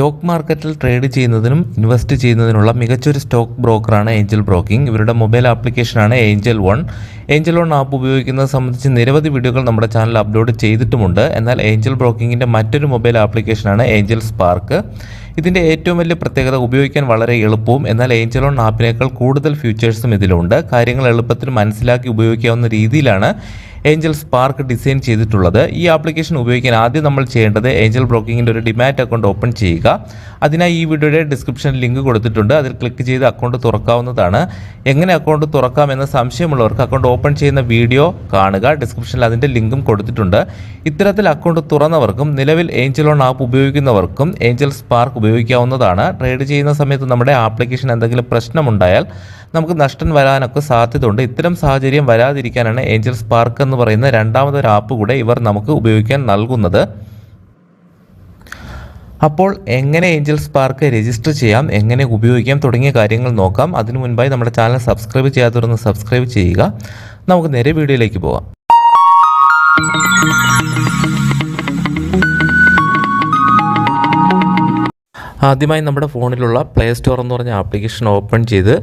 Stock മാർക്കറ്റിൽ trade ചെയ്യുന്നതിനും invest ചെയ്യുന്നതിനുള്ള മികച്ചൊരു സ്റ്റോക്ക് ബ്രോക്കറാണ് ഏഞ്ചൽ ബ്രോക്കിംഗ്. ഇവരുടെ മൊബൈൽ ആപ്ലിക്കേഷനാണ് Angel one. Angel one app ഉപയോഗിക്കുന്നത് സംബന്ധിച്ച് നിരവധി വീഡിയോകൾ നമ്മുടെ ചാനൽ അപ്ലോഡ് ചെയ്തിട്ടുമുണ്ട്. എന്നാൽ ഏഞ്ചൽ ബ്രോക്കിങ്ങിന്റെ മറ്റൊരു മൊബൈൽ ആപ്ലിക്കേഷനാണ് ഏഞ്ചൽ സ്പാർക്ക്. ഇതിന്റെ ഏറ്റവും വലിയ പ്രത്യേകത ഉപയോഗിക്കാൻ വളരെ എളുപ്പവും എന്നാൽ ഏഞ്ചൽ വൺ ആപ്പിനേക്കാൾ കൂടുതൽ ഫീച്ചേഴ്സും ഇതിലുണ്ട്. കാര്യങ്ങൾ എളുപ്പത്തിൽ മനസ്സിലാക്കി ഉപയോഗിക്കാവുന്ന രീതിയിലാണ് ഏഞ്ചൽ സ്പാർക്ക് ഡിസൈൻ ചെയ്തിട്ടുള്ളത്. ഈ ആപ്ലിക്കേഷൻ ഉപയോഗിക്കാൻ ആദ്യം നമ്മൾ ചെയ്യേണ്ടത് ഏഞ്ചൽ ബ്രോക്കിങ്ങിന്റെ ഒരു ഡിമാറ്റ് അക്കൗണ്ട് ഓപ്പൺ ചെയ്യുക. അതിനായി ഈ വീഡിയോയുടെ ഡിസ്ക്രിപ്ഷൻ ലിങ്ക് കൊടുത്തിട്ടുണ്ട്. അതിൽ ക്ലിക്ക് ചെയ്ത് അക്കൗണ്ട് തുറക്കാവുന്നതാണ്. എങ്ങനെ അക്കൗണ്ട് തുറക്കാമെന്ന് സംശയമുള്ളവർക്ക് അക്കൗണ്ട് ഓപ്പൺ ചെയ്യുന്ന വീഡിയോ കാണുക. ഡിസ്ക്രിപ്ഷനിൽ അതിന്റെ ലിങ്കും കൊടുത്തിട്ടുണ്ട്. ഇത്തരത്തിൽ അക്കൗണ്ട് തുറന്നവർക്കും നിലവിൽ ഏഞ്ചൽ ഓൺ ആപ്പ് ഉപയോഗിക്കുന്നവർക്കും ഏഞ്ചൽ സ്പാർക്ക് ഉപയോഗിക്കാവുന്നതാണ്. ട്രേഡ് ചെയ്യുന്ന സമയത്ത് നമ്മുടെ ആപ്ലിക്കേഷൻ എന്തെങ്കിലും പ്രശ്നമുണ്ടായാൽ നമുക്ക് നഷ്ടം വരാനൊക്കെ സാധ്യതയുണ്ട്. ഇത്തരം സാഹചര്യം വരാതിരിക്കാനാണ് ഏഞ്ചൽ സ്പാർക്ക് എന്ന് പറയുന്ന രണ്ടാമതൊരു ആപ്പ് കൂടെ ഇവർ നമുക്ക് ഉപയോഗിക്കാൻ നൽകുന്നത്. അപ്പോൾ എങ്ങനെ ഏഞ്ചൽ സ്പാർക്ക് രജിസ്റ്റർ ചെയ്യാം എങ്ങനെ ഉപയോഗിക്കാം തുടങ്ങിയ കാര്യങ്ങൾ നോക്കാം. അതിനു മുൻപായി നമ്മുടെ ചാനൽ സബ്സ്ക്രൈബ് ചെയ്യാത്തവരൊന്ന് സബ്സ്ക്രൈബ് ചെയ്യുക. നമുക്ക് നേരെ വീഡിയോയിലേക്ക് പോകാം. ആദ്യമായി നമ്മുടെ ഫോണിലുള്ള പ്ലേ സ്റ്റോർ എന്ന് പറഞ്ഞ ആപ്ലിക്കേഷൻ ഓപ്പൺ ചെയ്ത്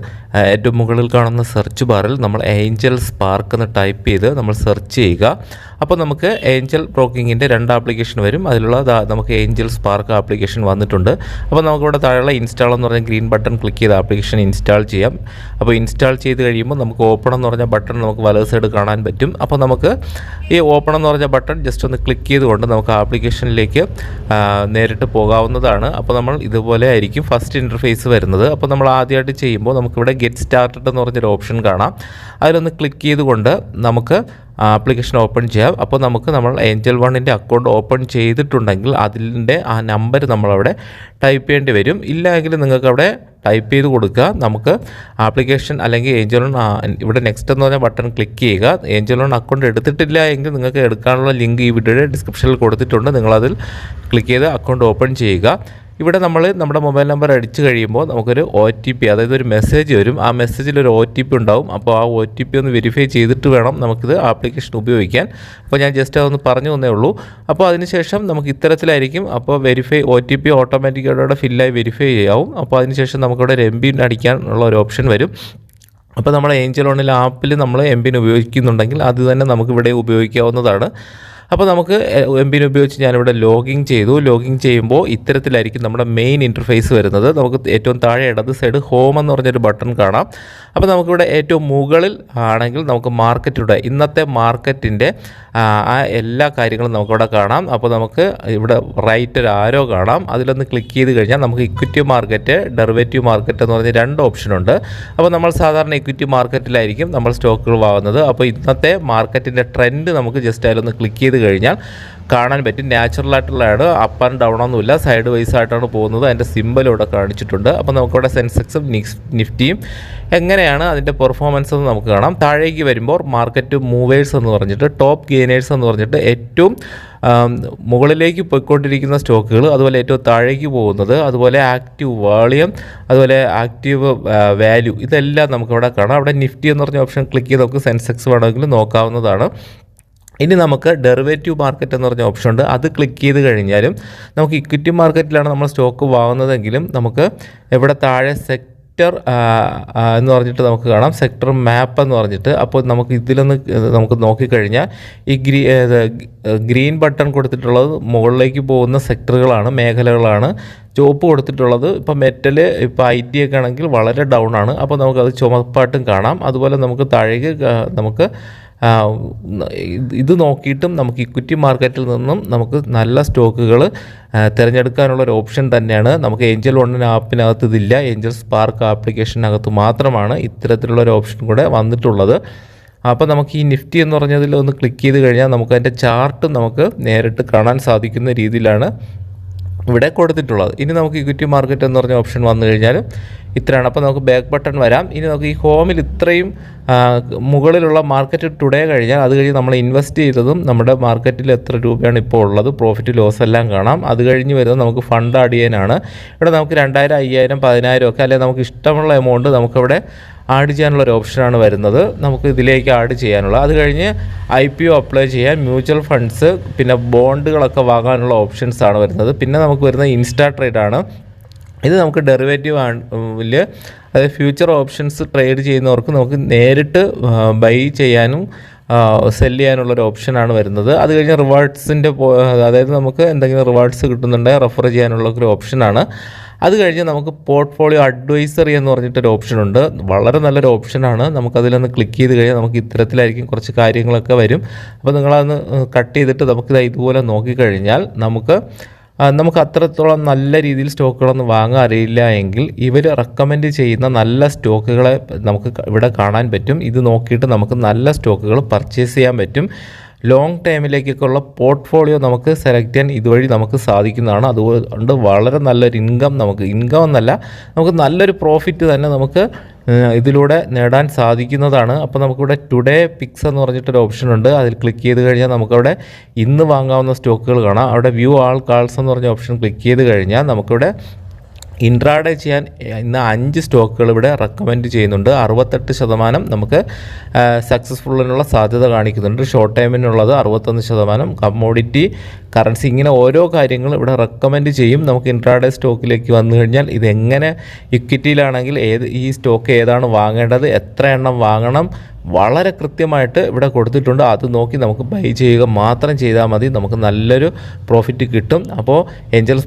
ഏറ്റവും മുകളിൽ കാണുന്ന സെർച്ച് ബാറിൽ നമ്മൾ ഏഞ്ചൽ സ്പാർക്ക് എന്ന് ടൈപ്പ് ചെയ്ത് നമ്മൾ സെർച്ച് ചെയ്യുക. അപ്പോൾ നമുക്ക് ഏഞ്ചൽ ബ്രോക്കിങ്ങിന്റെ രണ്ട് ആപ്ലിക്കേഷൻ വരും. അതിലുള്ള നമുക്ക് ഏഞ്ചൽ സ്പാർക്ക് ആപ്ലിക്കേഷൻ വന്നിട്ടുണ്ട്. അപ്പോൾ നമുക്കിവിടെ താഴെയുള്ള ഇൻസ്റ്റാൾ എന്ന് പറഞ്ഞ ഗ്രീൻ ബട്ടൺ ക്ലിക്ക് ചെയ്ത് ആപ്ലിക്കേഷൻ ഇൻസ്റ്റാൾ ചെയ്യാം. അപ്പോൾ ഇൻസ്റ്റാൾ ചെയ്ത് കഴിയുമ്പോൾ നമുക്ക് ഓപ്പൺ എന്ന് പറഞ്ഞ ബട്ടൺ നമുക്ക് വലത് സൈഡ് കാണാൻ പറ്റും. അപ്പോൾ നമുക്ക് ഈ ഓപ്പൺ എന്ന് പറഞ്ഞ ബട്ടൺ ജസ്റ്റ് ഒന്ന് ക്ലിക്ക് ചെയ്തുകൊണ്ട് നമുക്ക് ആപ്ലിക്കേഷനിലേക്ക് നേരിട്ട് പോകാവുന്നതാണ്. അപ്പോൾ നമ്മൾ ഇതുപോലെ ആയിരിക്കും ഫസ്റ്റ് ഇന്റർഫേസ് വരുന്നത്. അപ്പോൾ നമ്മൾ ആദ്യമായിട്ട് ചെയ്യുമ്പോൾ നമുക്കിവിടെ ഗെറ്റ് സ്റ്റാർട്ടഡ് എന്ന് പറഞ്ഞൊരു ഓപ്ഷൻ കാണാം. അതിലൊന്ന് ക്ലിക്ക് ചെയ്തുകൊണ്ട് നമുക്ക് ആപ്ലിക്കേഷൻ ഓപ്പൺ ചെയ്യാം. അപ്പോൾ നമുക്ക് നമ്മൾ ഏഞ്ചൽ വണ്ണിന്റെ അക്കൗണ്ട് ഓപ്പൺ ചെയ്തിട്ടുണ്ടെങ്കിൽ അതിന്റെ ആ നമ്പർ നമ്മളവിടെ ടൈപ്പ് ചെയ്യേണ്ടി വരും. ഇല്ലെങ്കിൽ നിങ്ങൾക്കവിടെ ടൈപ്പ് ചെയ്ത് കൊടുക്കുക. നമുക്ക് ആപ്ലിക്കേഷൻ അല്ലെങ്കിൽ ഏഞ്ചൽ ലോൺ ഇവിടെ നെക്സ്റ്റ് എന്ന് പറഞ്ഞ ബട്ടൺ ക്ലിക്ക് ചെയ്യുക. ഏഞ്ചൽ ലോൺ അക്കൗണ്ട് എടുത്തിട്ടില്ല എങ്കിൽ നിങ്ങൾക്ക് എടുക്കാനുള്ള ലിങ്ക് ഈ വീഡിയോയുടെ ഡിസ്ക്രിപ്ഷനിൽ കൊടുത്തിട്ടുണ്ട്. നിങ്ങളതിൽ ക്ലിക്ക് ചെയ്ത് അക്കൗണ്ട് ഓപ്പൺ ചെയ്യുക. ഇവിടെ നമ്മൾ നമ്മുടെ മൊബൈൽ നമ്പർ അടിച്ചു കഴിയുമ്പോൾ നമുക്കൊരു ഒ ടി പി അതായത് ഒരു മെസ്സേജ് വരും. ആ മെസ്സേജിൽ ഒരു ഒ ടി പി ഉണ്ടാവും. അപ്പോൾ ആ ഒ ടി പി ഒന്ന് വെരിഫൈ ചെയ്തിട്ട് വേണം നമുക്കിത് ആപ്ലിക്കേഷൻ ഉപയോഗിക്കാൻ. അപ്പോൾ ഞാൻ ജസ്റ്റ് അതൊന്ന് പറഞ്ഞു തന്നേ ഉള്ളൂ. അപ്പോൾ അതിനുശേഷം നമുക്ക് ഇത്തരത്തിലായിരിക്കും. അപ്പോൾ വെരിഫൈ ഒ ടി പി ഓട്ടോമാറ്റിക്കായിട്ട് ഫില്ലായി വെരിഫൈ ചെയ്യാവും. അപ്പോൾ അതിനുശേഷം നമുക്കിവിടെ ഒരു എം ബി അടിക്കാനുള്ള ഒരു ഓപ്ഷൻ വരും. അപ്പോൾ നമ്മൾ ഏഞ്ചൽ ഓണിൽ ആപ്പിൽ നമ്മൾ എം പിന് ഉപയോഗിക്കുന്നുണ്ടെങ്കിൽ അത് തന്നെ നമുക്ക് ഇവിടെ ഉപയോഗിക്കാവുന്നതാണ്. അപ്പോൾ നമുക്ക് എം പിന് ഉപയോഗിച്ച് ഞാനിവിടെ ലോഗിൻ ചെയ്തു. ലോഗിൻ ചെയ്യുമ്പോൾ ഇത്തരത്തിലായിരിക്കും നമ്മുടെ മെയിൻ ഇന്റർഫേസ് വരുന്നത്. നമുക്ക് ഏറ്റവും താഴെ ഇടത് സൈഡ് ഹോം എന്ന് പറഞ്ഞൊരു ബട്ടൺ കാണാം. അപ്പോൾ നമുക്കിവിടെ ഏറ്റവും മുകളിൽ ആണെങ്കിൽ നമുക്ക് മാർക്കറ്റിലൂടെ ഇന്നത്തെ മാർക്കറ്റിന്റെ ആ എല്ലാ കാര്യങ്ങളും നമുക്കിവിടെ കാണാം. അപ്പോൾ നമുക്ക് ഇവിടെ റൈറ്റ് ഒരു ആരോ കാണാം. അതിലൊന്ന് ക്ലിക്ക് ചെയ്ത് കഴിഞ്ഞാൽ നമുക്ക് ഇക്വിറ്റി മാർക്കറ്റ് ഡെറിവേറ്റീവ് മാർക്കറ്റ് എന്ന് പറഞ്ഞ രണ്ട് ഓപ്ഷനുണ്ട് അപ്പോൾ നമ്മൾ സാധാരണ ഇക്വിറ്റി മാർക്കറ്റിലായിരിക്കും നമ്മൾ സ്റ്റോക്കുകൾ വാങ്ങുന്നത്. അപ്പോൾ ഇന്നത്തെ മാർക്കറ്റിന്റെ ട്രെൻഡ് നമുക്ക് ജസ്റ്റ് അതിലൊന്ന് ക്ലിക്ക് ചെയ്ത് കഴിഞ്ഞാൽ കാണാൻ പറ്റും. നാച്ചുറൽ ആയിട്ടുള്ളതാണ്. അപ്പ് ആൻഡ് ഡൗൺ ഒന്നുമില്ല. സൈഡ് വൈസ് ആയിട്ടാണ് പോകുന്നത്. അതിന്റെ സിമ്പൽ ഇവിടെ കാണിച്ചിട്ടുണ്ട്. അപ്പോൾ നമുക്കിവിടെ സെൻസെക്സും നിഫ്റ്റിയും എങ്ങനെയാണ് അതിന്റെ പെർഫോമൻസ് എന്ന് നമുക്ക് കാണാം. താഴേക്ക് വരുമ്പോൾ മാർക്കറ്റ് മൂവേഴ്സ് എന്ന് പറഞ്ഞിട്ട് ടോപ്പ് ഗെയിനേഴ്സ് എന്ന് പറഞ്ഞിട്ട് ഏറ്റവും മുകളിലേക്ക് പോയിക്കൊണ്ടിരിക്കുന്ന സ്റ്റോക്കുകൾ അതുപോലെ ഏറ്റവും താഴേക്ക് പോകുന്നത് അതുപോലെ ആക്റ്റീവ് വോളിയം അതുപോലെ ആക്റ്റീവ് വാല്യൂ ഇതെല്ലാം നമുക്കിവിടെ കാണാം. അവിടെ നിഫ്റ്റി എന്ന് പറഞ്ഞ ഓപ്ഷൻ ക്ലിക്ക് ചെയ്ത് നമുക്ക് സെൻസെക്സ് വേണമെങ്കിൽ നോക്കാവുന്നതാണ്. ഇനി നമുക്ക് ഡെറിവേറ്റീവ് മാർക്കറ്റ് എന്ന് പറഞ്ഞ ഓപ്ഷൻ ഉണ്ട്. അത് ക്ലിക്ക് ചെയ്ത് കഴിഞ്ഞാലും നമുക്ക് ഇക്വിറ്റി മാർക്കറ്റിലാണ് നമ്മൾ സ്റ്റോക്ക് വാങ്ങുന്നതെങ്കിലും നമുക്ക് ഇവിടെ താഴെ സെക്ടർ എന്ന് പറഞ്ഞിട്ട് നമുക്ക് കാണാം. സെക്ടർ മാപ്പ് എന്ന് പറഞ്ഞിട്ട്. അപ്പോൾ നമുക്ക് ഇതിലൊന്ന് നമുക്ക് നോക്കിക്കഴിഞ്ഞാൽ ഈ ഗ്രീ ഗ്രീൻ ബട്ടൺ കൊടുത്തിട്ടുള്ളത് മുകളിലേക്ക് പോകുന്ന സെക്ടറുകളാണ് മേഖലകളാണ്. ചുവപ്പ് കൊടുത്തിട്ടുള്ളത് ഇപ്പോൾ മെറ്റൽ ഇപ്പോൾ ഐ ടി ഒക്കെ ആണെങ്കിൽ വളരെ ഡൗൺ ആണ്. അപ്പോൾ നമുക്കത് ചുമപ്പായിട്ടും കാണാം. അതുപോലെ നമുക്ക് താഴേക്ക് നമുക്ക് ഇത് നോക്കിയിട്ടും നമുക്ക് ഇക്വിറ്റി മാർക്കറ്റിൽ നിന്നും നമുക്ക് നല്ല സ്റ്റോക്കുകൾ തിരഞ്ഞെടുക്കാനുള്ള ഒരു ഓപ്ഷൻ തന്നെയാണ്. നമുക്ക് ഏഞ്ചൽ വണ്ണിന് ആപ്പിനകത്ത് ഇതില്ല. ഏഞ്ചൽ സ്പാർക്ക് ആപ്ലിക്കേഷനകത്ത് മാത്രമാണ് ഇത്തരത്തിലുള്ള ഒരു ഓപ്ഷൻ കൂടെ വന്നിട്ടുള്ളത്. അപ്പോൾ നമുക്ക് ഈ നിഫ്റ്റി എന്ന് പറഞ്ഞതിൽ ഒന്ന് ക്ലിക്ക് ചെയ്ത് കഴിഞ്ഞാൽ നമുക്ക് അതിന്റെ ചാർട്ട് നമുക്ക് നേരിട്ട് കാണാൻ സാധിക്കുന്ന രീതിയിലാണ് ഇവിടെ കൊടുത്തിട്ടുള്ളത്. ഇനി നമുക്ക് ഇക്വിറ്റി മാർക്കറ്റ് എന്ന് പറഞ്ഞ ഓപ്ഷൻ വന്നു കഴിഞ്ഞാൽ ഇത്രയാണ്. അപ്പോൾ നമുക്ക് ബാക്ക് ബട്ടൺ വരാം. ഇനി നമുക്ക് ഈ ഹോമിൽ ഇത്രയും മുകളിലുള്ള മാർക്കറ്റ് ടുഡേ കഴിഞ്ഞാൽ അത് കഴിഞ്ഞ് നമ്മൾ ഇൻവെസ്റ്റ് ചെയ്തതും നമ്മുടെ മാർക്കറ്റിൽ എത്ര രൂപയാണ് ഇപ്പോൾ ഉള്ളത് പ്രോഫിറ്റ് ലോസ് എല്ലാം കാണാം. അത് കഴിഞ്ഞ് വരുന്നത് നമുക്ക് ഫണ്ട് ആഡ് ചെയ്യാനാണ്. ഇവിടെ നമുക്ക് രണ്ടായിരം അയ്യായിരം പതിനായിരം ഒക്കെ അല്ലെങ്കിൽ നമുക്ക് ഇഷ്ടമുള്ള എമൗണ്ട് നമുക്കിവിടെ ആഡ് ചെയ്യാനുള്ള ഒരു ഓപ്ഷനാണ് വരുന്നത്. നമുക്ക് ഇതിലേക്ക് ആഡ് ചെയ്യാനുള്ള. അത് കഴിഞ്ഞ് ഐ പി ഒ അപ്ലൈ ചെയ്യാൻ മ്യൂച്വൽ ഫണ്ട്സ് പിന്നെ ബോണ്ടുകളൊക്കെ വാങ്ങാനുള്ള ഓപ്ഷൻസ് ആണ് വരുന്നത്. പിന്നെ നമുക്ക് വരുന്ന ഇൻസ്റ്റാ ട്രേഡ് ആണ്. ഇത് നമുക്ക് ഡെറിവേറ്റീവ് ആണിൽ അതായത് ഫ്യൂച്ചർ ഓപ്ഷൻസ് ട്രേഡ് ചെയ്യുന്നവർക്ക് നമുക്ക് നേരിട്ട് ബൈ ചെയ്യാനും സെൽ ചെയ്യാനുള്ളൊരു ഓപ്ഷനാണ് വരുന്നത്. അത് കഴിഞ്ഞ് റിവാർഡ്സിന്റെ അതായത് നമുക്ക് എന്തെങ്കിലും റിവാർഡ്സ് കിട്ടുന്നുണ്ടെങ്കിൽ റെഫർ ചെയ്യാനുള്ള ഒരു ഓപ്ഷനാണ് അത് കഴിഞ്ഞ് നമുക്ക് പോർട്ട്ഫോളിയോ അഡ്വൈസറി എന്ന് പറഞ്ഞിട്ടൊരു ഓപ്ഷനുണ്ട് വളരെ നല്ലൊരു ഓപ്ഷനാണ് നമുക്കതിലൊന്ന് ക്ലിക്ക് ചെയ്ത് കഴിഞ്ഞാൽ നമുക്ക് ഇത്തരത്തിലായിരിക്കും കുറച്ച് കാര്യങ്ങളൊക്കെ വരും. അപ്പോൾ നിങ്ങളതൊന്ന് കട്ട് ചെയ്തിട്ട് നമുക്കിത് ഇതുപോലെ നോക്കിക്കഴിഞ്ഞാൽ നമുക്ക് നമുക്ക് അത്രത്തോളം നല്ല രീതിയിൽ സ്റ്റോക്കുകളൊന്നും വാങ്ങാൻ അറിയില്ല എങ്കിൽ ഇവർ റെക്കമെൻഡ് ചെയ്യുന്ന നല്ല സ്റ്റോക്കുകളെ നമുക്ക് ഇവിടെ കാണാൻ പറ്റും. ഇത് നോക്കിയിട്ട് നമുക്ക് നല്ല സ്റ്റോക്കുകൾ പർച്ചേസ് ചെയ്യാൻ പറ്റും. ലോങ് ടൈമിലേക്കൊക്കെയുള്ള പോർട്ട്ഫോളിയോ നമുക്ക് സെലക്ട് ചെയ്യാൻ ഇതുവഴി നമുക്ക് സാധിക്കുന്നതാണ്. അതുകൊണ്ട് വളരെ നല്ലൊരു ഇൻകം നമുക്ക് ഇൻകം എന്നല്ല നമുക്ക് നല്ലൊരു പ്രോഫിറ്റ് തന്നെ നമുക്ക് ഇതിലൂടെ നേടാൻ സാധിക്കുന്നതാണ്. അപ്പോൾ നമുക്കിവിടെ ടുഡേ പിക്സ് എന്ന് പറഞ്ഞിട്ടൊരു ഓപ്ഷൻ ഉണ്ട്. അതിൽ ക്ലിക്ക് ചെയ്ത് കഴിഞ്ഞാൽ നമുക്കവിടെ ഇന്ന് വാങ്ങാവുന്ന സ്റ്റോക്കുകൾ കാണാം. അവിടെ വ്യൂ ആൾ കാൾസ് എന്ന് പറഞ്ഞ ഓപ്ഷൻ ക്ലിക്ക് ചെയ്ത് കഴിഞ്ഞാൽ നമുക്കിവിടെ ഇൻട്രാഡേ ചെയ്യാൻ ഇന്ന് അഞ്ച് സ്റ്റോക്കുകൾ ഇവിടെ റെക്കമെൻഡ് ചെയ്യുന്നുണ്ട്. അറുപത്തെട്ട് ശതമാനം നമുക്ക് സക്സസ്ഫുള്ളിനുള്ള സാധ്യത കാണിക്കുന്നുണ്ട്. ഷോർട്ട് ടൈമിനുള്ളത് അറുപത്തൊന്ന് ശതമാനം. കമ്മോഡിറ്റി കറൻസി ഇങ്ങനെ ഓരോ കാര്യങ്ങൾ ഇവിടെ റെക്കമെൻഡ് ചെയ്യും. നമുക്ക് ഇൻട്രാഡേ സ്റ്റോക്കിലേക്ക് വന്നു കഴിഞ്ഞാൽ ഇതെങ്ങനെ ഇക്വിറ്റിയിലാണെങ്കിൽ ഏത് ഈ സ്റ്റോക്ക് ഏതാണ് വാങ്ങേണ്ടത് എത്ര എണ്ണം വാങ്ങണം വളരെ കൃത്യമായിട്ട് ഇവിടെ കൊടുത്തിട്ടുണ്ട്. അത് നോക്കി നമുക്ക് ബൈ ചെയ്യുക മാത്രം ചെയ്താൽ മതി. നമുക്ക് നല്ലൊരു പ്രോഫിറ്റ് കിട്ടും. അപ്പോൾ ഏഞ്ചൽ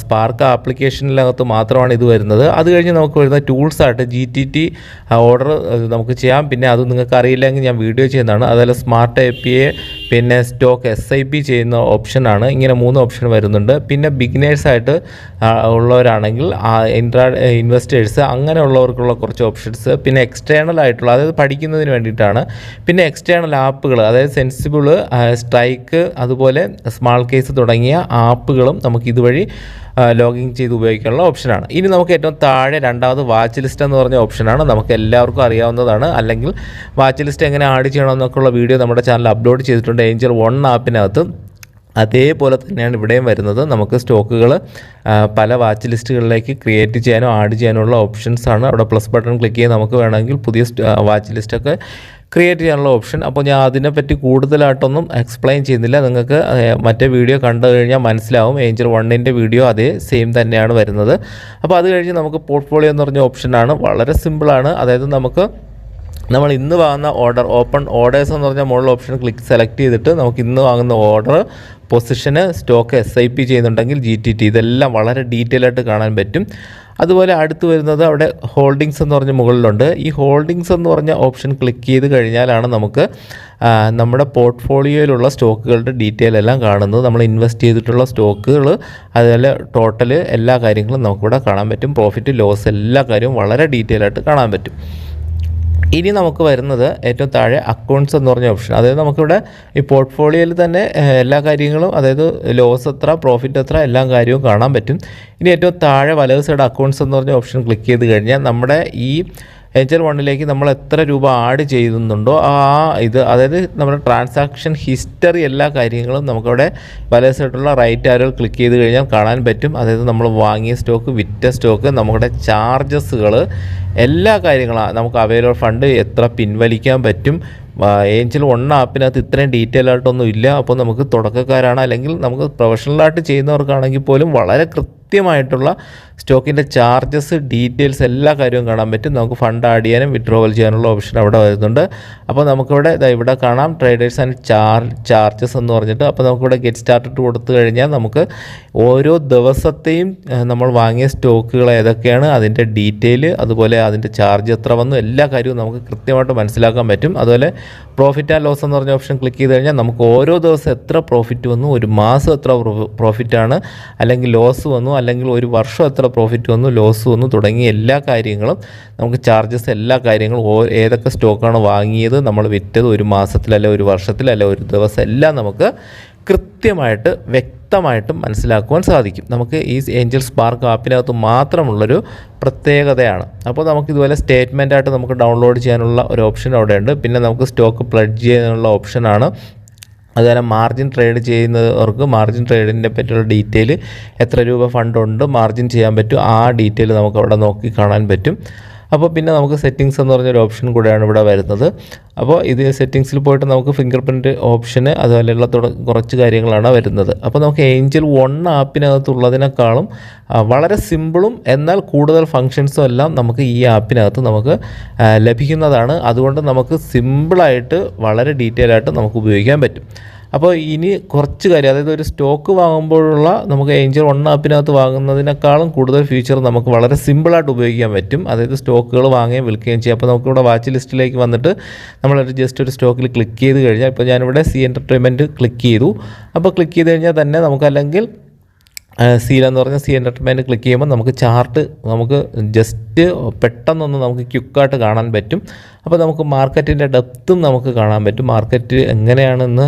സ്പാർക്ക് ആപ്ലിക്കേഷനിലകത്ത് മാത്രമാണ് ഇത് വരുന്നത്. അത് കഴിഞ്ഞ് നമുക്ക് വരുന്ന ടൂൾസായിട്ട് ജി ടി ടി ഓർഡർ നമുക്ക് ചെയ്യാം. പിന്നെ അത് നിങ്ങൾക്ക് അറിയില്ലെങ്കിൽ ഞാൻ വീഡിയോ ചെയ്യുന്നതാണ്. അതുപോലെ സ്മാർട്ട് എ പി എ പിന്നെ സ്റ്റോക്ക് എസ് ഐ പി ചെയ്യുന്ന ഓപ്ഷനാണ് ഇങ്ങനെ മൂന്ന് ഓപ്ഷൻ വരുന്നുണ്ട്. പിന്നെ ബിഗിനേഴ്സായിട്ട് ഉള്ളവരാണെങ്കിൽ ഇൻട്രാ ഇൻവെസ്റ്റേഴ്സ് അങ്ങനെയുള്ളവർക്കുള്ള കുറച്ച് ഓപ്ഷൻസ് പിന്നെ എക്സ്റ്റേണൽ ആയിട്ടുള്ള അതായത് പഠിക്കുന്നതിന് വേണ്ടിയിട്ടാണ്. പിന്നെ എക്സ്റ്റേണൽ ആപ്പുകൾ അതായത് സെൻസിബിൾ സ്ട്രൈക്ക് അതുപോലെ സ്മാൾ കേസ് തുടങ്ങിയ ആപ്പുകളും നമുക്ക് ഇതുവഴി ലോഗിൻ ചെയ്ത് ഉപയോഗിക്കാനുള്ള ഓപ്ഷനാണ്. ഇനി നമുക്ക് ഏറ്റവും താഴെ രണ്ടാമത് വാച്ച് ലിസ്റ്റ് എന്ന് പറഞ്ഞ ഓപ്ഷനാണ്. നമുക്ക് എല്ലാവർക്കും അറിയാവുന്നതാണ്. അല്ലെങ്കിൽ വാച്ച് ലിസ്റ്റ് എങ്ങനെ ആഡ് ചെയ്യണമെന്നൊക്കെയുള്ള വീഡിയോ നമ്മുടെ ചാനൽ അപ്ലോഡ് ചെയ്തിട്ടുണ്ട് ഏഞ്ചൽ വൺ ആപ്പിനകത്ത്. അതേപോലെ തന്നെയാണ് ഇവിടെയും വരുന്നത്. നമുക്ക് സ്റ്റോക്കുകൾ പല വാച്ച് ലിസ്റ്റുകളിലേക്ക് ക്രിയേറ്റ് ചെയ്യാനോ ആഡ് ചെയ്യാനോ ഉള്ള ഓപ്ഷൻസാണ്. അവിടെ പ്ലസ് ബട്ടൺ ക്ലിക്ക് ചെയ്ത് നമുക്ക് വേണമെങ്കിൽ പുതിയ വാച്ച് ലിസ്റ്റൊക്കെ ക്രിയേറ്റ് ചെയ്യാനുള്ള ഓപ്ഷൻ അപ്പോൾ ഞാൻ അതിനെപ്പറ്റി കൂടുതലായിട്ടൊന്നും എക്സ്പ്ലെയിൻ ചെയ്യുന്നില്ല. നിങ്ങൾക്ക് മറ്റേ വീഡിയോ കണ്ടു കഴിഞ്ഞാൽ മനസ്സിലാവും. ഏഞ്ചൽ വണ്ണിന്റെ വീഡിയോ അതേ സെയിം തന്നെയാണ് വരുന്നത്. അപ്പോൾ അത് കഴിഞ്ഞ് നമുക്ക് പോർട്ട്ഫോളിയോ എന്ന് പറഞ്ഞ ഓപ്ഷനാണ് വളരെ സിമ്പിളാണ് അതായത് നമുക്ക് നമ്മൾ ഇന്ന് വാങ്ങുന്ന ഓർഡർ ഓപ്പൺ ഓർഡേഴ്സ് എന്ന് പറഞ്ഞാൽ മുകളിൽ ഓപ്ഷൻ ക്ലിക്ക് സെലക്ട് ചെയ്തിട്ട് നമുക്ക് ഇന്ന് വാങ്ങുന്ന ഓർഡർ പൊസിഷന് സ്റ്റോക്ക് എസ് ഐ പി ചെയ്യുന്നുണ്ടെങ്കിൽ ജി ടി ടി ഇതെല്ലാം വളരെ ഡീറ്റെയിൽ ആയിട്ട് കാണാൻ പറ്റും. അതുപോലെ അടുത്ത് വരുന്നത് അവിടെ ഹോൾഡിങ്സ് എന്ന് പറഞ്ഞ മുകളിലുണ്ട്. ഈ ഹോൾഡിങ്സ് എന്ന് പറഞ്ഞ ഓപ്ഷൻ ക്ലിക്ക് ചെയ്ത് കഴിഞ്ഞാലാണ് നമുക്ക് നമ്മുടെ പോർട്ട്ഫോളിയോയിലുള്ള സ്റ്റോക്കുകളുടെ ഡീറ്റെയിൽ എല്ലാം കാണുന്നത്. നമ്മൾ ഇൻവെസ്റ്റ് ചെയ്തിട്ടുള്ള സ്റ്റോക്കുകൾ അതുപോലെ ടോട്ടൽ എല്ലാ കാര്യങ്ങളും നമുക്കിവിടെ കാണാൻ പറ്റും. പ്രോഫിറ്റ് ലോസ് എല്ലാ കാര്യവും വളരെ ഡീറ്റെയിൽ ആയിട്ട് കാണാൻ പറ്റും. ഇനി നമുക്ക് വരുന്നത് ഏറ്റവും താഴെ അക്കൗണ്ട്സ് എന്ന് പറഞ്ഞ ഓപ്ഷൻ അതായത് നമുക്കിവിടെ ഈ പോർട്ട്ഫോളിയോയിൽ തന്നെ എല്ലാ കാര്യങ്ങളും അതായത് ലോസ് എത്ര പ്രോഫിറ്റ് എത്ര എല്ലാ കാര്യവും കാണാൻ പറ്റും. ഇനി ഏറ്റവും താഴെ വലത് സൈഡ് അക്കൗണ്ട്സ് എന്ന് പറഞ്ഞ ഓപ്ഷൻ ക്ലിക്ക് ചെയ്ത് കഴിഞ്ഞാൽ നമ്മുടെ ഈ എച്ച് എൽ വണ്ണിലേക്ക് നമ്മൾ എത്ര രൂപ ആഡ് ചെയ്യുന്നുണ്ടോ ആ ഇത് അതായത് നമ്മുടെ ട്രാൻസാക്ഷൻ ഹിസ്റ്ററി എല്ലാ കാര്യങ്ങളും നമുക്കവിടെ വലത് സൈഡിലുള്ള റൈറ്റ് ആരോ ക്ലിക്ക് ചെയ്ത് കഴിഞ്ഞാൽ കാണാൻ പറ്റും. അതായത് നമ്മൾ വാങ്ങിയ സ്റ്റോക്ക് വിറ്റ സ്റ്റോക്ക് നമ്മുടെ ചാർജസുകൾ എല്ലാ കാര്യങ്ങളും നമുക്ക് അവൈലബിൾ ഫണ്ട് എത്ര പിൻവലിക്കാൻ പറ്റും. ഏഞ്ചൽ വൺ ആപ്പിനകത്ത് ഇത്രയും ഡീറ്റെയിൽ ആയിട്ടൊന്നും ഇല്ല. അപ്പോൾ നമുക്ക് തുടക്കക്കാരാണ്. അല്ലെങ്കിൽ നമുക്ക് പ്രൊഫഷണലായിട്ട് ചെയ്യുന്നവർക്കാണെങ്കിൽ പോലും വളരെ കൃത്യമായിട്ടുള്ള സ്റ്റോക്കിന്റെ ചാർജസ് ഡീറ്റെയിൽസ് എല്ലാ കാര്യവും കാണാൻ പറ്റും. നമുക്ക് ഫണ്ട് ആഡ് ചെയ്യാനും വിഡ്രോവൽ ചെയ്യാനുള്ള ഓപ്ഷൻ അവിടെ വരുന്നുണ്ട്. അപ്പോൾ നമുക്കിവിടെ ഇതാ ഇവിടെ കാണാം. ട്രേഡേഴ്സ് ആൻഡ് ചാർ ചാർജസ് എന്ന് പറഞ്ഞിട്ട്. അപ്പോൾ നമുക്കിവിടെ ഗെറ്റ് സ്റ്റാർട്ടഡ് കൊടുത്തു കഴിഞ്ഞാൽ നമുക്ക് ഓരോ ദിവസത്തെയും നമ്മൾ വാങ്ങിയ സ്റ്റോക്കുകൾ ഏതൊക്കെയാണ് അതിന്റെ ഡീറ്റെയിൽ അതുപോലെ അതിന്റെ ചാർജ് എത്ര വന്നു എല്ലാ കാര്യവും നമുക്ക് കൃത്യമായിട്ട് മനസ്സിലാക്കാൻ പറ്റും. അതുപോലെ പ്രോഫിറ്റ് ആൻഡ് ലോസ് എന്ന് പറഞ്ഞ ഓപ്ഷൻ ക്ലിക്ക് ചെയ്ത് കഴിഞ്ഞാൽ നമുക്ക് ഓരോ ദിവസം എത്ര പ്രോഫിറ്റ് വന്നു ഒരു മാസം എത്ര പ്രോഫിറ്റ് ആണ് അല്ലെങ്കിൽ ലോസ് വന്നു അല്ലെങ്കിൽ ഒരു വർഷം എത്ര പ്രോഫിറ്റ് വന്നു ലോസ് വന്നു തുടങ്ങിയ എല്ലാ കാര്യങ്ങളും നമുക്ക് ചാർജസ് എല്ലാ കാര്യങ്ങളും ഏതൊക്കെ സ്റ്റോക്കാണ് വാങ്ങിയത് നമ്മൾ വിറ്റത് ഒരു മാസത്തിലല്ല ഒരു വർഷത്തിലല്ല ഒരു ദിവസം എല്ലാം നമുക്ക് കൃത്യമായിട്ട് വ്യക്തമായിട്ടും മനസ്സിലാക്കുവാൻ സാധിക്കും. നമുക്ക് ഈ ഏഞ്ചൽ സ്പാർക്ക് ആപ്പിനകത്ത് മാത്രമുള്ളൊരു പ്രത്യേകതയാണ്. അപ്പോൾ നമുക്ക് ഇതുപോലെ സ്റ്റേറ്റ്മെന്റായിട്ട് നമുക്ക് ഡൗൺലോഡ് ചെയ്യാനുള്ള ഒരു ഓപ്ഷൻ അവിടെയുണ്ട് പിന്നെ നമുക്ക് സ്റ്റോക്ക് പ്ലഡ് ചെയ്യാനുള്ള ഓപ്ഷനാണ് അതുപോലെ മാർജിൻ ട്രേഡ് ചെയ്യുന്നവർക്ക് മാർജിൻ ട്രേഡിനെ പറ്റിയുള്ള ഡീറ്റെയിൽ എത്ര രൂപ ഫണ്ട് ഉണ്ട് മാർജിൻ ചെയ്യാൻ പറ്റും ആ ഡീറ്റെയിൽ നമുക്ക് അവിടെ നോക്കി കാണാൻ പറ്റും. അപ്പോൾ പിന്നെ നമുക്ക് സെറ്റിങ്സ് എന്ന് പറഞ്ഞൊരു ഓപ്ഷൻ കൂടെയാണ് ഇവിടെ വരുന്നത്. അപ്പോൾ ഇത് സെറ്റിങ്സിൽ പോയിട്ട് നമുക്ക് ഫിംഗർ പ്രിന്റ് ഓപ്ഷന് അതുപോലെയുള്ള കുറച്ച് കാര്യങ്ങളാണ് വരുന്നത്. അപ്പോൾ നമുക്ക് ഏഞ്ചൽ വൺ ആപ്പിനകത്തുള്ളതിനേക്കാളും വളരെ സിമ്പിളും എന്നാൽ കൂടുതൽ ഫങ്ഷൻസും എല്ലാം നമുക്ക് ഈ ആപ്പിനകത്ത് നമുക്ക് ലഭിക്കുന്നതാണ്. അതുകൊണ്ട് നമുക്ക് സിമ്പിളായിട്ട് വളരെ ഡീറ്റെയിൽ ആയിട്ട് നമുക്ക് ഉപയോഗിക്കാൻ പറ്റും. അപ്പോൾ ഇനി കുറച്ച് കാര്യം അതായത് ഒരു സ്റ്റോക്ക് വാങ്ങുമ്പോഴുള്ള നമുക്ക് ഏഞ്ചൽ വൺ ആപ്പിനകത്ത് വാങ്ങുന്നതിനേക്കാളും കൂടുതൽ ഫീച്ചർ നമുക്ക് വളരെ സിമ്പിളായിട്ട് ഉപയോഗിക്കാൻ പറ്റും. അതായത് സ്റ്റോക്കുകൾ വാങ്ങുകയും വിൽക്കുകയും ചെയ്യാം. അപ്പോൾ നമുക്കിവിടെ വാച്ച് ലിസ്റ്റിലേക്ക് വന്നിട്ട് നമ്മളൊരു ജസ്റ്റ് ഒരു സ്റ്റോക്കിൽ ക്ലിക്ക് ചെയ്ത് കഴിഞ്ഞാൽ ഇപ്പോൾ ഞാനിവിടെ സി എന്റർടൈൻമെന്റ് ക്ലിക്ക് ചെയ്തു. അപ്പോൾ ക്ലിക്ക് ചെയ്ത് കഴിഞ്ഞാൽ തന്നെ നമുക്കല്ലെങ്കിൽ അല്ലെങ്കിൽ എന്ന് പറഞ്ഞ സി എന്റർടൈൻമെന്റ് ക്ലിക്ക് ചെയ്യുമ്പോൾ നമുക്ക് ചാർട്ട് നമുക്ക് ജസ്റ്റ് പെട്ടെന്നൊന്ന് നമുക്ക് ക്യുക്കായിട്ട് കാണാൻ പറ്റും. അപ്പോൾ നമുക്ക് മാർക്കറ്റിന്റെ ഡെപ്തും നമുക്ക് കാണാൻ പറ്റും. മാർക്കറ്റ് എങ്ങനെയാണെന്ന്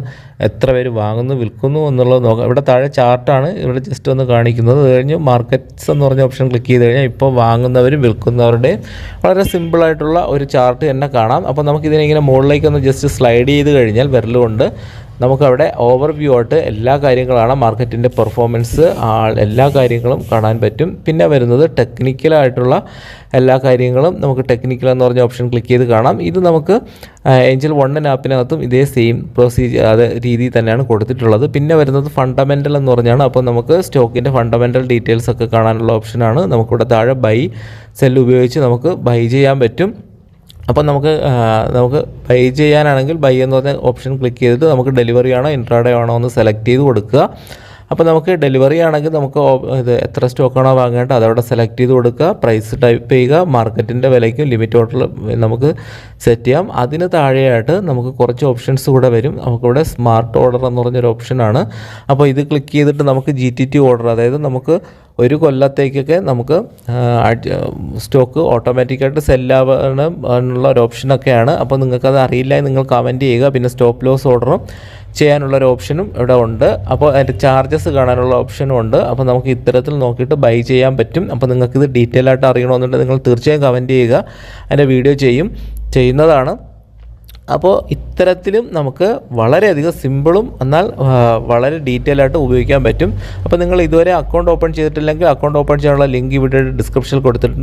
എത്ര പേര് വാങ്ങുന്നു വിൽക്കുന്നു എന്നുള്ളത് നോക്കാം. ഇവിടെ താഴെ ചാർട്ടാണ് ഇവിടെ ജസ്റ്റ് ഒന്ന് കാണിക്കുന്നത്. അത് കഴിഞ്ഞ് മാർക്കറ്റ്സ് എന്ന് പറഞ്ഞ ഓപ്ഷൻ ക്ലിക്ക് ചെയ്ത് കഴിഞ്ഞാൽ ഇപ്പോൾ വാങ്ങുന്നവരും വിൽക്കുന്നവരുടെയും വളരെ സിമ്പിളായിട്ടുള്ള ഒരു ചാർട്ട് തന്നെ കാണാം. അപ്പോൾ നമുക്കിതിനെ ഇങ്ങനെ മുകളിലേക്ക് ഒന്ന് ജസ്റ്റ് സ്ലൈഡ് ചെയ്ത് കഴിഞ്ഞാൽ വിരലുകൊണ്ട് നമുക്കവിടെ ഓവർ വ്യൂ ആയിട്ട് എല്ലാ കാര്യങ്ങളാണ് മാർക്കറ്റിന്റെ പെർഫോമൻസ് എല്ലാ കാര്യങ്ങളും കാണാൻ പറ്റും. പിന്നെ വരുന്നത് ടെക്നിക്കലായിട്ടുള്ള എല്ലാ കാര്യങ്ങളും നമുക്ക് ടെക്നിക്കൽ എന്ന് പറഞ്ഞ ഓപ്ഷൻ ക്ലിക്ക് ചെയ്ത് കാണാം. ഇത് നമുക്ക് ഏഞ്ചൽ വണ്ണൻ ആപ്പിനകത്തും ഇതേ സെയിം പ്രൊസീജിയർ അത് രീതിയിൽ തന്നെയാണ് കൊടുത്തിട്ടുള്ളത്. പിന്നെ വരുന്നത് ഫണ്ടമെന്റൽ എന്ന് പറഞ്ഞാണ്. അപ്പോൾ നമുക്ക് സ്റ്റോക്കിന്റെ ഫണ്ടമെന്റൽ ഡീറ്റെയിൽസ് ഒക്കെ കാണാനുള്ള ഓപ്ഷനാണ് നമുക്കിവിടെ താഴെ ബൈ സെൽ ഉപയോഗിച്ച് നമുക്ക് ബൈ ചെയ്യാൻ പറ്റും. അപ്പോൾ നമുക്ക് നമുക്ക് ബൈ ചെയ്യാനാണെങ്കിൽ ബൈ എന്ന് പറഞ്ഞ ഓപ്ഷൻ ക്ലിക്ക് ചെയ്തിട്ട് നമുക്ക് ഡെലിവറി ആണോ ഇൻട്രാഡേ ആണോ എന്ന് സെലക്ട് ചെയ്ത് കൊടുക്കുക. അപ്പോൾ നമുക്ക് ഡെലിവറി ആണെങ്കിൽ നമുക്ക് ഇത് എത്ര സ്റ്റോക്കാണോ വാങ്ങേണ്ടത് അതവിടെ സെലക്ട് ചെയ്ത് കൊടുക്കുക. പ്രൈസ് ടൈപ്പ് ചെയ്യുക. മാർക്കറ്റിന്റെ വിലയ്ക്കും ലിമിറ്റ് ഓർഡർ നമുക്ക് സെറ്റ് ചെയ്യാം. അതിന് താഴെയായിട്ട് നമുക്ക് കുറച്ച് ഓപ്ഷൻസ് കൂടെ വരും. നമുക്കിവിടെ സ്മാർട്ട് ഓർഡർ എന്ന് പറഞ്ഞൊരു ഓപ്ഷനാണ് അപ്പോൾ ഇത് ക്ലിക്ക് ചെയ്തിട്ട് നമുക്ക് ജി ടി ടി ഓർഡർ അതായത് നമുക്ക് ഒരു കൊല്ലത്തേക്കൊക്കെ നമുക്ക് സ്റ്റോക്ക് ഓട്ടോമാറ്റിക്കായിട്ട് സെല്ലാവാനുള്ള ഒരു ഓപ്ഷനൊക്കെയാണ്. അപ്പോൾ നിങ്ങൾക്കത് അറിയില്ല നിങ്ങൾ കമന്റ് ചെയ്യുക. പിന്നെ സ്റ്റോപ്പ് ലോസ് ഓർഡറും ചെയ്യാനുള്ള ഒരു ഓപ്ഷനും ഇവിടെ ഉണ്ട്. അപ്പോൾ അതിന്റെ ചാർജസ് കാണാനുള്ള ഓപ്ഷനും ഉണ്ട്. അപ്പോൾ നമുക്ക് ഇത്തരത്തിൽ നോക്കിയിട്ട് ബൈ ചെയ്യാൻ പറ്റും. അപ്പോൾ നിങ്ങൾക്കിത് ഡീറ്റെയിൽ ആയിട്ട് അറിയണമെന്നുണ്ടെങ്കിൽ നിങ്ങൾ തീർച്ചയായും കമന്റ് ചെയ്യുക. അതിന്റെ വീഡിയോ ചെയ്യും ചെയ്യുന്നതാണ്. അപ്പോൾ ഇത്തരത്തിലും നമുക്ക് വളരെയധികം സിമ്പിളും എന്നാൽ വളരെ ഡീറ്റെയിൽ ആയിട്ട് ഉപയോഗിക്കാൻ പറ്റും. അപ്പോൾ നിങ്ങൾ ഇതുവരെ അക്കൗണ്ട് ഓപ്പൺ ചെയ്തിട്ടില്ലെങ്കിൽ അക്കൗണ്ട് ഓപ്പൺ ചെയ്യാനുള്ള ലിങ്ക് ഇവിടെ ഡിസ്ക്രിപ്ഷനിൽ കൊടുത്തിട്ടുണ്ട്.